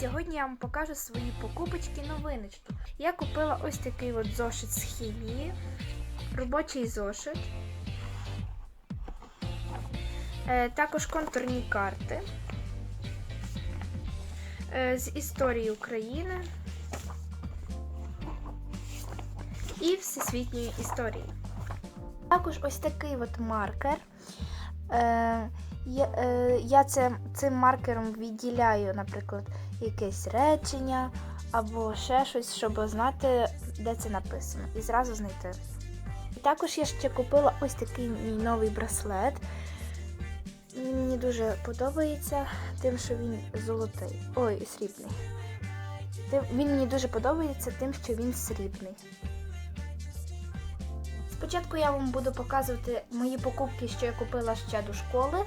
Сьогодні я вам покажу свої покупочки новиночки. Я купила ось такий от зошит з хімії, робочий зошит, е, також контурні карти е, з історії України і всесвітньої історії. Також ось такий от маркер. Е, я, це, цим маркером відділяю, наприклад, якесь речення або ще щось, щоб знати, де це написано, і зразу знайти. І також я ще купила ось такий мій новий браслет. Мені дуже подобається, тим, що він золотий. Ой, срібний. Тим- Він мені дуже подобається тим, що він срібний. Спочатку я вам буду показувати мої покупки, що я купила ще до школи,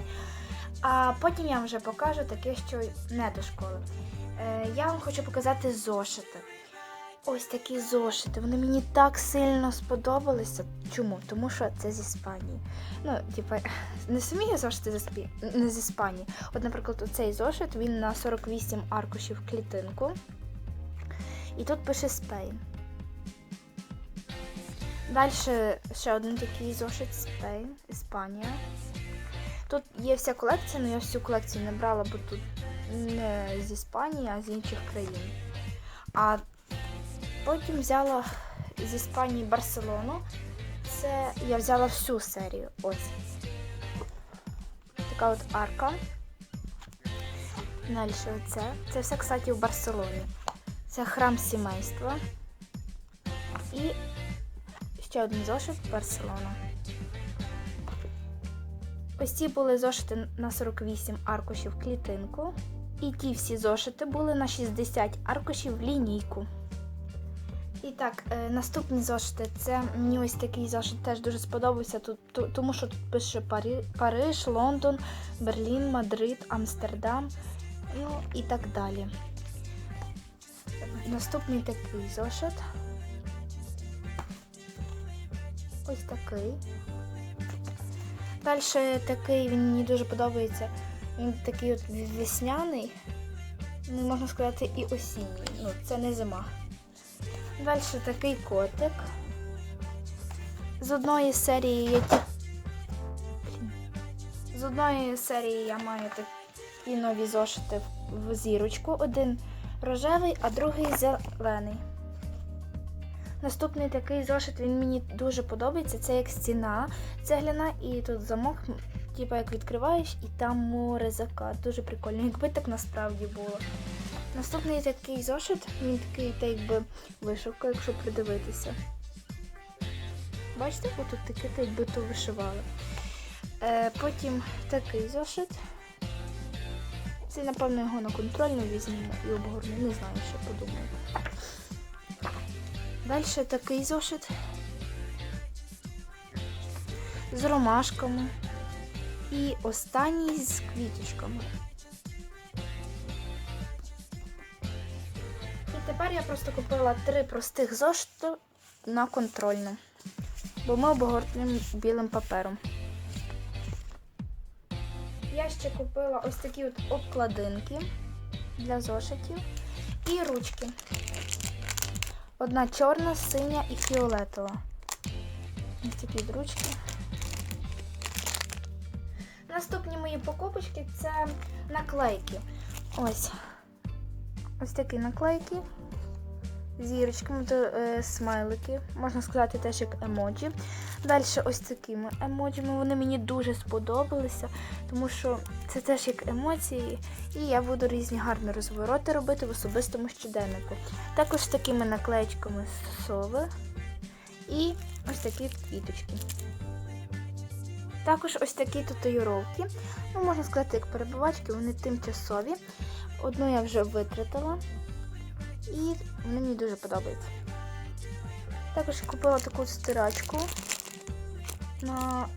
а потім я вам вже покажу таке, що не до школи. Е, я вам хочу показати зошити. Ось такі зошити. Вони мені так сильно сподобалися. Чому? Тому що це з Іспанії. Ну, типа, не самі зошити з Іспі- не з Іспанії. От, наприклад, оцей зошит він на 48 аркушів клітинку. І тут пише Spain. Далі ще один такий зошит Spain, Іспанія. Тут є вся колекція, але я всю колекцію не брала, бо тут не з Іспанії, а з інших країн. А потім взяла з Іспанії Барселону. Це я взяла всю серію. Ось. Така от арка. Далі оце. Це все, кстати, в Барселоні. Це храм сімейства. І ще один зошит Барселона. Ось ці були зошити на 48 аркушів клітинку. І ті всі зошити були на 60 аркушів лінійку. І так, е, наступні зошити. Це мені ось такий зошит теж дуже сподобався, тому що тут пише Париж, Лондон, Берлін, Мадрид, Амстердам, ну і так далі. Наступний такий зошит. Ось такий. Далі такий, він мені дуже подобається. Він такий от весняний. Ну, можна сказати, і осінній. Ну, це не зима. Далі такий котик. З одної серії я ті- З одної серії я маю такі нові зошити в зірочку. Один рожевий, а другий зелений. Наступний такий зошит, він мені дуже подобається. Це як стіна цегляна, і тут замок, типу як відкриваєш, і там море закат. Дуже прикольно. Якби так насправді було. Наступний такий зошит, він такий, та якби вишивка, якщо придивитися. Бачите, отут таке, та якби то вишивали. Е, потім такий зошит. Це, напевно, його на контрольну візьмемо і обгорну. Не знаю, що подумаю. Далі такий зошит з ромашками. І останній з квіточками. І тепер я просто купила три простих зошити на контрольну. Бо ми обгортуємо білим папером. Я ще купила ось такі от обкладинки для зошитів і ручки. Одна чорна, синя і фіолетова. Ось такі дручки. Наступні мої покупочки це наклейки. Ось. Ось такі наклейки. Зірочками, то е, смайлики, можна сказати, теж як емоджі. Далі ось такими емоджіми. Вони мені дуже сподобалися, тому що це теж як емоції, і я буду різні гарні розвороти робити в особистому щоденнику. Також з такими наклеєчками сови і ось такі квіточки. Також ось такі татуїровки. Ну, можна сказати, як перебувачки, вони тимчасові. Одну я вже витратила. І мені дуже подобаються. Також купила таку стирачку на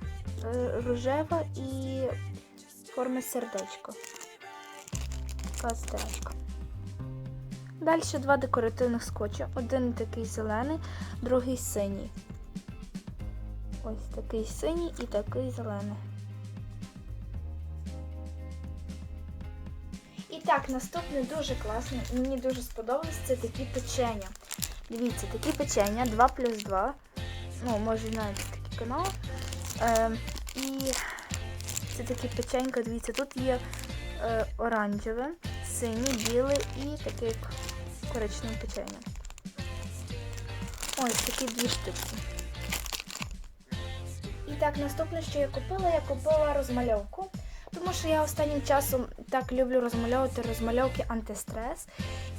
е, рожева і форми сердечко. Така стирачка. Далі два декоративних скотча. Один такий зелений, другий синій. Ось такий синій і такий зелений. Так, наступне дуже класне. Мені дуже сподобалось. Це такі печення. Дивіться, такі печення 2 плюс 2. Ну, може, знаєте такий канал. Е, і це такі печенька, дивіться, тут є е, оранжеве, синє, біле і таке як коричневе печення. Ось такі дві штуки. І так, наступне, що я купила, я купила розмальовку. Тому що я останнім часом так люблю розмальовувати розмальовки антистрес.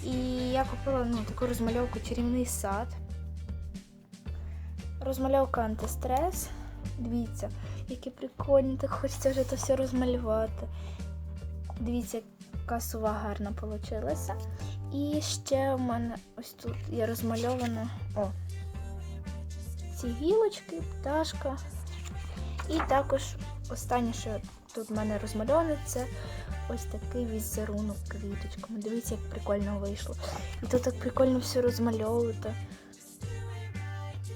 І я купила ну, таку розмальовку чарівний сад. Розмальовка антистрес. Дивіться, які прикольні, так хочеться вже це все розмалювати. Дивіться, яка сува гарна вийшла. І ще в мене ось тут є розмальовано о, ці гілочки, пташка. І також останнє, що тут в мене розмальоване, це ось такий візерунок квіточками. Дивіться, як прикольно вийшло. І тут так прикольно все розмальовувати.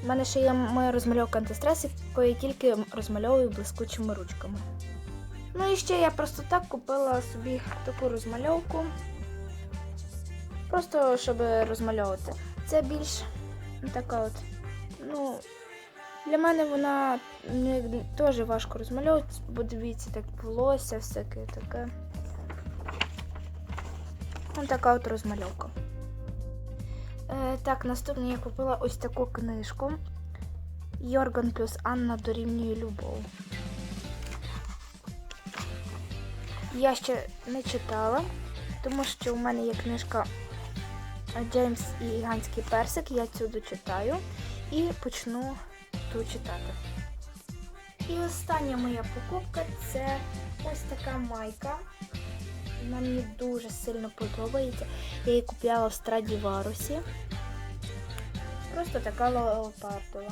У мене ще є моя розмальовка антистрес, яку я тільки розмальовую блискучими ручками. Ну і ще я просто так купила собі таку розмальовку. Просто щоб розмальовувати. Це більш така от, ну, для мене вона ну, теж важко розмальовувати, бо дивіться, так волосся всяке таке. Ось така от розмальовка. Е, так, наступне я купила ось таку книжку. Йорган плюс Анна дорівнює любов. Я ще не читала, тому що у мене є книжка Джеймс і Гігантський персик. Я цю дочитаю і почну ту читати. І остання моя покупка це ось така майка. Вона мені дуже сильно подобається. Я її купляла в Страдіварусі. Просто така леопардова.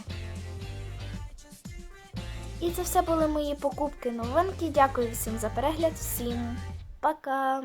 І це все були мої покупки новинки. Дякую всім за перегляд. Всім пока!